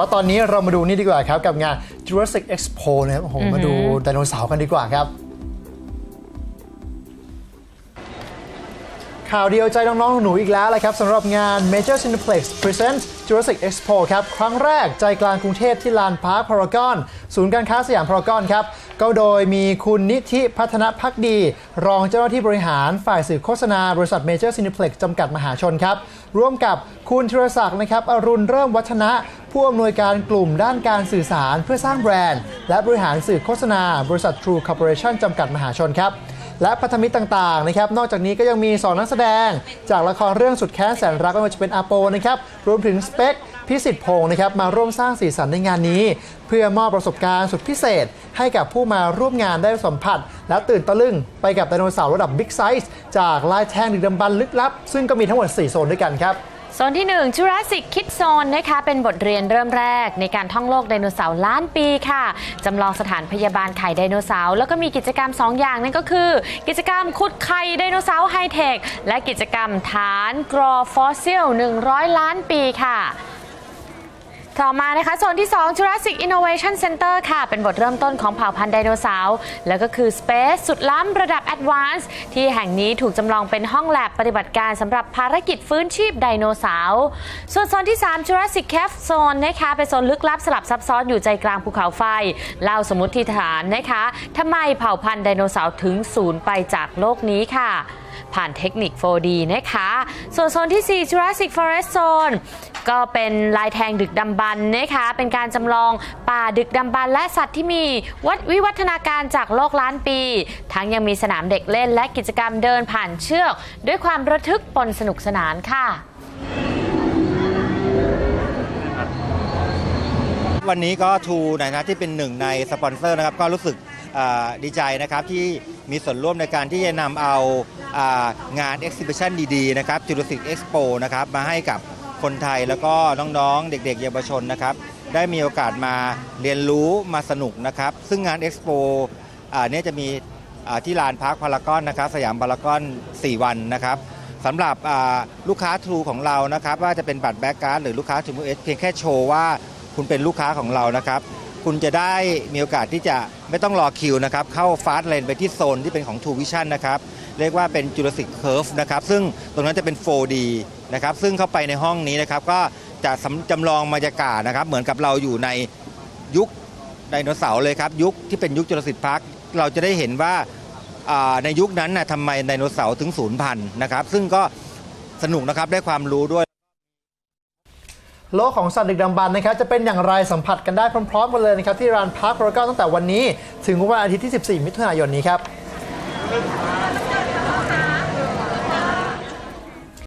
แล้วตอนนี้เรามาดูนี่ดีกว่าครับ กับงาน Jurassic Expo นะครับโอ้โหมาดูไดโนเสาร์กันดีกว่าครับ ข่าวเดียวใจน้องๆ หนูๆอีกแล้วเลยครับสำหรับงาน Major Cineplex Presents Jurassic Expo ครับ ครั้งแรกใจกลางกรุงเทพที่ลานพาร์คพารากอน ศูนย์การค้าสยามพารากอนครับ ก็โดยมีคุณนิธิพัฒนพักดี รองเจ้าหน้าที่บริหารฝ่ายสื่อโฆษณา บริษัท Major Cineplex จำกัดมหาชนครับ ร่วมกับคุณธีรศักดิ์นะครับอรุณเริ่มวัฒนะ ผู้อำนวยการกลุ่มด้านการสื่อสารเพื่อสร้างแบรนด์ และบริหารสื่อโฆษณา บริษัท True Corporation จำกัดมหาชนครับ และพันธมิตรต่างๆนะครับนอกจากนี้ก็ยังมี 2 นักแสดง จากละครเรื่องสุดแค้นแสนรักไม่ว่าจะเป็นอาโปนะครับรวมถึงสเปคพิสิทธิ์พงศ์นะครับมาร่วมสร้างสีสันในงานนี้ เพื่อมอบประสบการณ์สุดพิเศษ ให้กับผู้มาร่วมงานได้สัมผัส และตื่นตะลึงไปกับไดโนเสาร์ระดับบิ๊กไซส์จากลายแทงดึกดำบรรลึกลับ ซึ่งก็มีทั้งหมด 4 โซนด้วยกันครับ โซนที่1 Jurassic Kid Zone นะคะเป็นบทเรียนเริ่มแรกในการท่องโลกไดโนเสาร์ล้านปีค่ะจำลองสถานพยาบาลไข่ไดโนเสาร์แล้วก็มีกิจกรรม 2 อย่างนั่นก็คือ กิจกรรมขุดไข่ไดโนเสาร์ไฮเทคและกิจกรรมฐานกรอฟอสซิล 100 ล้านปีค่ะ ต่อมานะคะโซนที่ 2 Jurassic Innovation Center ค่ะ เป็นบทเริ่มต้นของเผ่าพันธุ์ไดโนเสาร์แล้วก็คือ Space สุดล้ำระดับ Advanced ที่แห่งนี้ถูกจำลองเป็นห้องแลบปฏิบัติการสำหรับภารกิจฟื้นชีพไดโนเสาร์ส่วนโซนที่ 3 Jurassic Cave Zone นะคะเป็นโซนลึกลับสลับซับซ้อนอยู่ใจกลางภูเขาไฟเล่าสมมติฐานนะคะทำไมเผ่าพันธุ์ไดโนเสาร์ถึงสูญไปจากโลกนี้ค่ะ ผ่านเทคนิค 4D นะคะ ส่วนโซนที่ 4 Jurassic Forest Zone ก็เป็นลายแทงดึกดำบรรนะคะ เป็นการจำลองป่าดึกดำบรรและสัตว์ที่มีวัดวิวัฒนาการจากโลกล้านปี ทั้งยังมีสนามเด็กเล่นและกิจกรรมเดินผ่านเชือก ด้วยความระทึกปนสนุกสนานค่ะ วันนี้ก็ทูในฐานะที่เป็นหนึ่งในสปอนเซอร์นะครับก็รู้สึกดีใจนะครับที่มีส่วนร่วมในการที่จะนำเอาองาน Exhibition ดีๆนะครับ Jurassic Expo นะครับมาให้กับคนไทยแล้วก็น้องๆ เด็กๆ เยาวชนนะครับได้มีโอกาสมาเรียนรู้มาสนุกนะครับซึ่งงาน Expo อ่าเนี่ยจะมีที่ลานพาร์คพารากอนนะครับสยามพารากอน 4 วันนะครับสำหรับลูกค้าทรูของเรานะครับว่าจะเป็นบัตรแบ็กการ์ดหรือลูกค้าทูมูเอสเพียงแค่โชว์ว่า คุณเป็นลูกค้าของเรานะครับ คุณจะได้มีโอกาสที่จะไม่ต้องรอคิวนะครับ เข้าฟาสต์เลนไปที่โซนที่เป็นของ True Vision นะครับ เรียกว่าเป็น Jurassic Curve นะครับ ซึ่งตรงนั้นจะเป็น 4D นะครับ ซึ่งเข้าไปในห้องนี้นะครับ ก็จะจำลองบรรยากาศนะครับ เหมือนกับเราอยู่ในยุคไดโนเสาร์เลยครับ ยุคที่เป็นยุคจุลศิลป์พาร์คเราจะได้เห็นว่าในยุคนั้นนะทำไมไดโนเสาร์ถึงสูญพันนะครับ ซึ่งก็สนุกนะครับได้ความรู้ด้วย โลกของสัตว์ดึกดำบรรพ์นะครับจะเป็นอย่างไรสัมผัสกันได้พร้อมๆกันเลยนะครับที่ร้านพาร์คโปรเก้าตั้งแต่วันนี้ ถึงวันอาทิตย์ที่ 14 มิถุนายนนี้ครับ